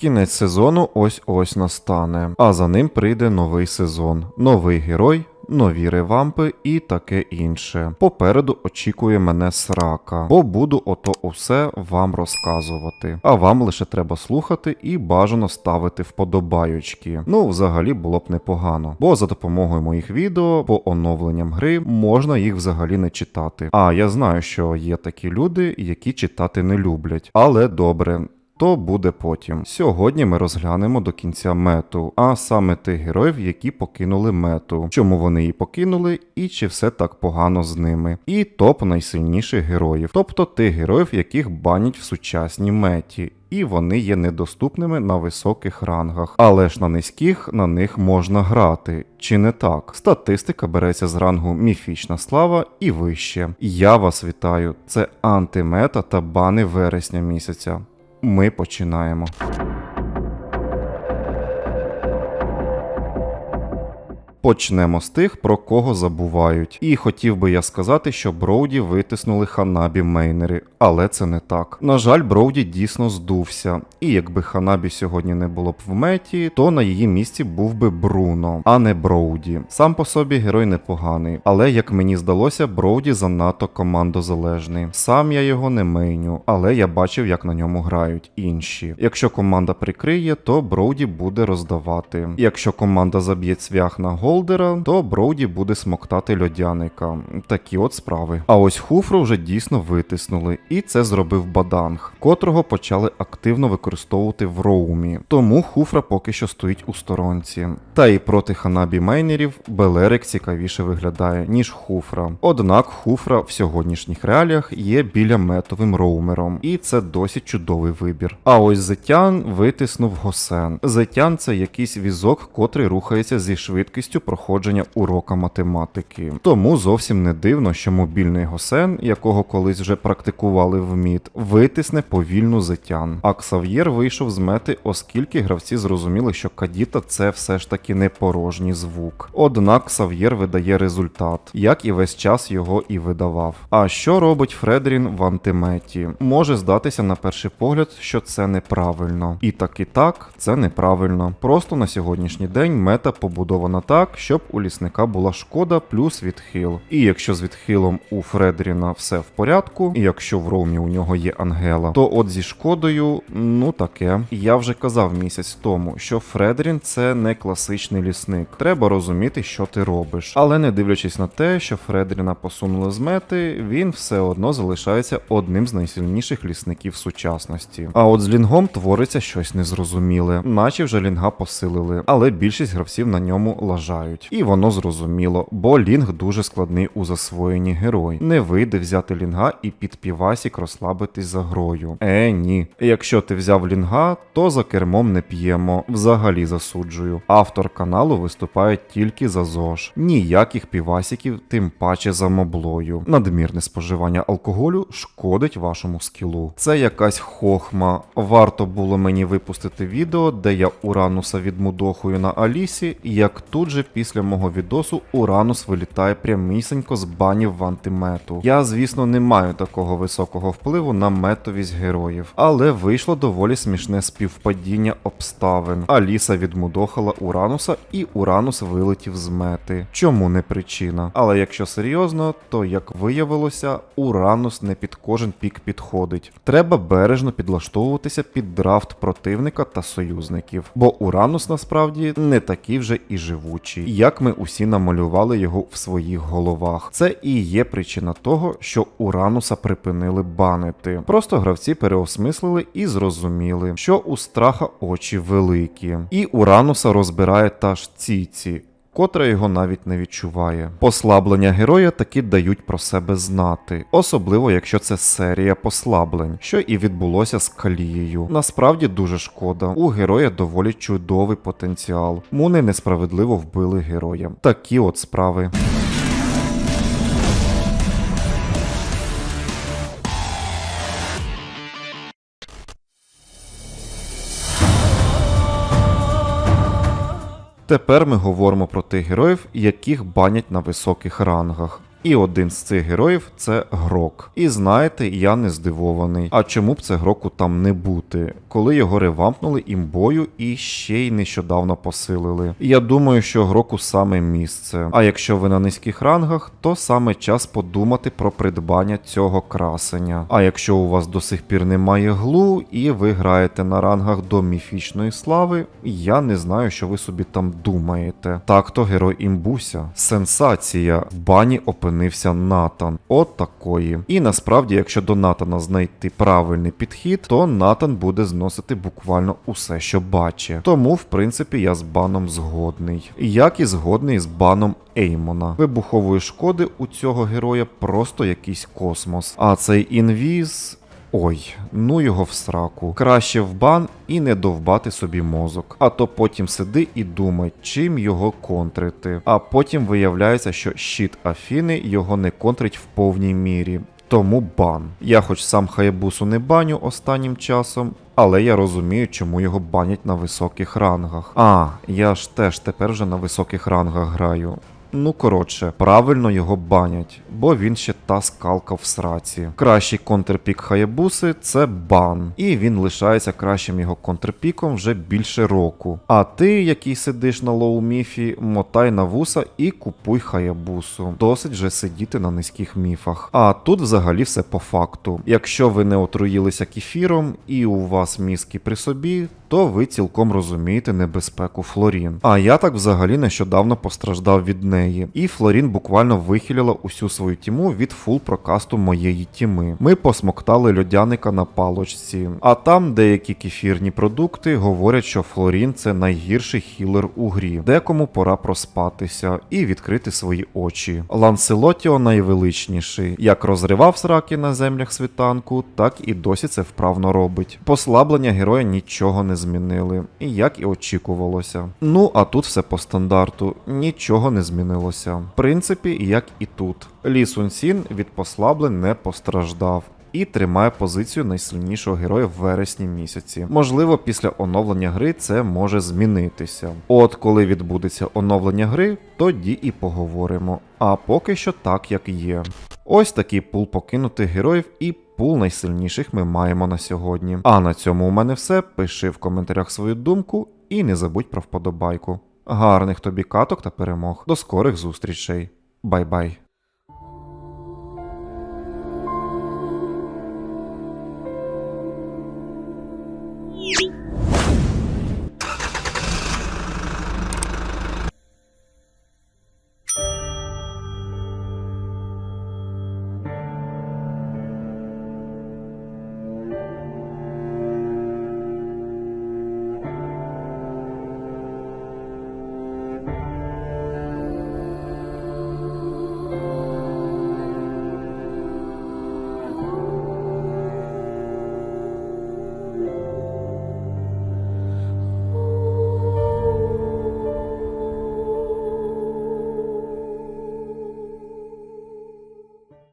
Кінець сезону ось ось настане, а за ним прийде новий сезон, новий герой. Нові ревампи і таке інше. Попереду очікує мене срака, бо буду ото усе вам розказувати. А вам лише треба слухати і бажано ставити вподобайочки. Ну, взагалі було б непогано, бо за допомогою моїх відео по оновленням гри можна їх взагалі не читати. А я знаю, що є такі люди, які читати не люблять, але добре. То буде потім. Сьогодні ми розглянемо до кінця мету, а саме тих героїв, які покинули мету, чому вони її покинули, і чи все так погано з ними. І топ найсильніших героїв, тобто тих героїв, яких банять в сучасній меті. І вони є недоступними на високих рангах, але ж на низьких на них можна грати. Чи не так? Статистика береться з рангу міфічна слава і вище. Я вас вітаю! Це антимета та бани вересня місяця. Ми починаємо. Почнемо з тих, про кого забувають. І хотів би я сказати, що Броуді витиснули Ханабі мейнери, але це не так. На жаль, Броуді дійсно здувся. І якби Ханабі сьогодні не було б в меті, то на її місці був би Бруно, а не Броуді. Сам по собі герой непоганий, але як мені здалося, Броуді занадто командозалежний. Сам я його не мейню, але я бачив, як на ньому грають інші. Якщо команда прикриє, то Броуді буде роздавати. Якщо команда заб'є цвях на Голдера, то Броуді буде смоктати льодяника. Такі от справи. А ось Хуфру вже дійсно витиснули, і це зробив Баданг, котрого почали активно використовувати в роумі. Тому Хуфра поки що стоїть у сторонці. Та і проти Ханабі мейнерів Белерик цікавіше виглядає, ніж Хуфра. Однак Хуфра в сьогоднішніх реаліях є біля метовим роумером, і це досить чудовий вибір. А ось Зетян витиснув Госен. Зетян це якийсь візок, котрий рухається зі швидкістю проходження урока математики. Тому зовсім не дивно, що мобільний Госен, якого колись вже практикували в МІД, витисне повільну Зетян. А Ксав'єр вийшов з мети, оскільки гравці зрозуміли, що Кадіта це все ж таки не порожній звук. Однак Ксав'єр видає результат, як і весь час його і видавав. А що робить Фредрін в антиметі? Може здатися на перший погляд, що це неправильно. І так і так, це неправильно. Просто на сьогоднішній день мета побудована так, щоб у лісника була шкода плюс відхил. І якщо з відхилом у Фредріна все в порядку, і якщо в Ромі у нього є Ангела, то от зі шкодою, ну таке. Я вже казав місяць тому, що Фредрін це не класичний лісник. Треба розуміти, що ти робиш. Але не дивлячись на те, що Фредріна посунули з мети, він все одно залишається одним з найсильніших лісників сучасності. А от з лінгом твориться щось незрозуміле, наче вже лінга посилили, але більшість гравців на ньому лажають. І воно зрозуміло, бо лінг дуже складний у засвоєнні герой. Не вийде взяти лінга і під півасік розслабитись за грою. Е, ні. Якщо ти взяв лінга, то за кермом не п'ємо. Взагалі засуджую. Автор каналу виступає тільки за ЗОЖ. Ніяких півасіків, тим паче за моблою. Надмірне споживання алкоголю шкодить вашому скілу. Це якась хохма. Варто було мені випустити відео, де я Урануса відмудохую на Алісі, як тут же після мого відосу Уранус вилітає прямісінько з банів в антимету. Я, звісно, не маю такого високого впливу на метовість героїв, але вийшло доволі смішне співпадіння обставин. Аліса відмудохала Урануса, і Уранус вилетів з мети. Чому не причина? Але якщо серйозно, то як виявилося, Уранус не під кожен пік підходить. Треба бережно підлаштовуватися під драфт противника та союзників, бо Уранус насправді не такий вже і живучий, як ми усі намалювали його в своїх головах. Це і є причина того, що Урануса припинили банити. Просто гравці переосмислили і зрозуміли, що у страха очі великі, і Урануса розбирає та ж ціці котра його навіть не відчуває. Послаблення героя таки дають про себе знати, особливо якщо це серія послаблень, що і відбулося з Калією. Насправді дуже шкода. У героя доволі чудовий потенціал. Муни несправедливо вбили героя. Такі от справи. Тепер ми говоримо про тих героїв, яких банять на високих рангах. І один з цих героїв це Грок. І знаєте, я не здивований. А чому б це Гроку там не бути, коли його ревампнули імбою і ще й нещодавно посилили. Я думаю, що Гроку саме місце. А якщо ви на низьких рангах, то саме час подумати про придбання цього красення. А якщо у вас до сих пір немає глу і ви граєте на рангах до міфічної слави, я не знаю, що ви собі там думаєте. Так то герой імбуся. Сенсація. В бані опинився Натан. От такої. І насправді, якщо до Натана знайти правильний підхід, то Натан буде зносити буквально усе, що бачить. Тому, в принципі, я з баном згодний. Як і згодний з баном Еймона. Вибухової шкоди у цього героя просто якийсь космос. А цей інвіз. Ой, ну його в сраку. Краще в бан і не довбати собі мозок. А то потім сиди і думай, чим його контрити. А потім виявляється, що щит Афіни його не контрить в повній мірі. Тому бан. Я хоч сам Хаябусу не баню останнім часом, але я розумію, чому його банять на високих рангах. А, я ж теж тепер вже на високих рангах граю. Ну, коротше, правильно його банять, бо він ще та скалка в сраці. Кращий контрпік Хаябуси це бан, і він лишається кращим його контрпіком вже більше року. А ти, який сидиш на лоу міфі, мотай на вуса і купуй Хаябусу. Досить вже сидіти на низьких міфах. А тут взагалі все по факту. Якщо ви не отруїлися кефіром і у вас мізки при собі, то ви цілком розумієте небезпеку Флорін. А я так взагалі нещодавно постраждав від неї. І Флорін буквально вихилила усю свою тіму від фул прокасту моєї тіми. Ми посмоктали льодяника на палочці, а там деякі кефірні продукти говорять, що Флорін це найгірший хілер у грі, декому пора проспатися і відкрити свої очі. Ланселотіо найвеличніший, як розривав сраки на землях світанку, так і досі це вправно робить. Послаблення героя нічого не змінили, як і очікувалося. Ну а тут все по стандарту, нічого не змінилося. В принципі, як і тут. Лі Сун Сін від послаблень не постраждав. І тримає позицію найсильнішого героя в вересні місяці. Можливо, після оновлення гри це може змінитися. От коли відбудеться оновлення гри, тоді і поговоримо. А поки що так, як є. Ось такий пул покинутих героїв і пул найсильніших ми маємо на сьогодні. А на цьому у мене все. Пиши в коментарях свою думку і не забудь про вподобайку. Гарних тобі каток та перемог. До скорих зустрічей. Бай-бай.